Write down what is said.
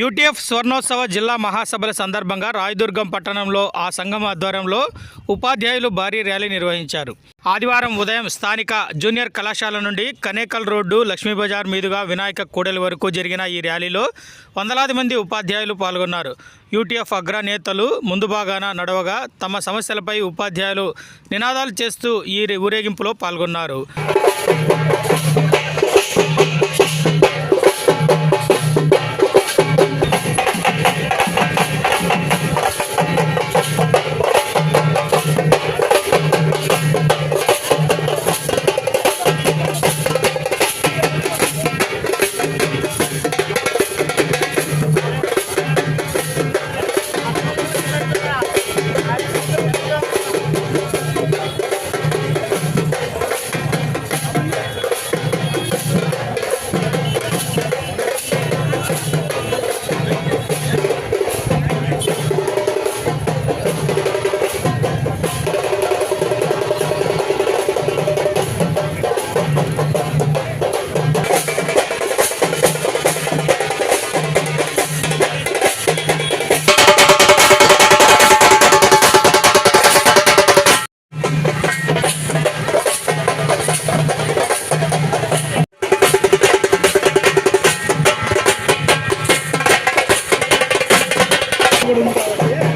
UTF స్వర్ణోత్సవ జిల్లా మహాసభల సందర్భంగా రాయదుర్గం పట్టణంలో ఆ సంఘం ఆధ్వర్యంలో ఉపాధ్యాయులు భారీ ర్యాలీ నిర్వహించారు. ఆదివారం ఉదయం స్థానిక జూనియర్ కళాశాల నుండి కనేకల్ రోడ్డు లక్ష్మీ బజార్ మీదుగా వినాయక కూడలి వరకు జరిగిన ఈ ర్యాలీలో వందలాది మంది ఉపాధ్యాయులు పాల్గొన్నారు. యూటీఎఫ్ అగ్రనేతలు ముందు భాగాన నడవగా తమ సమస్యలపై ఉపాధ్యాయులు నినాదాలు చేస్తూ ఈ ఊరేగింపులో పాల్గొన్నారు. Yeah.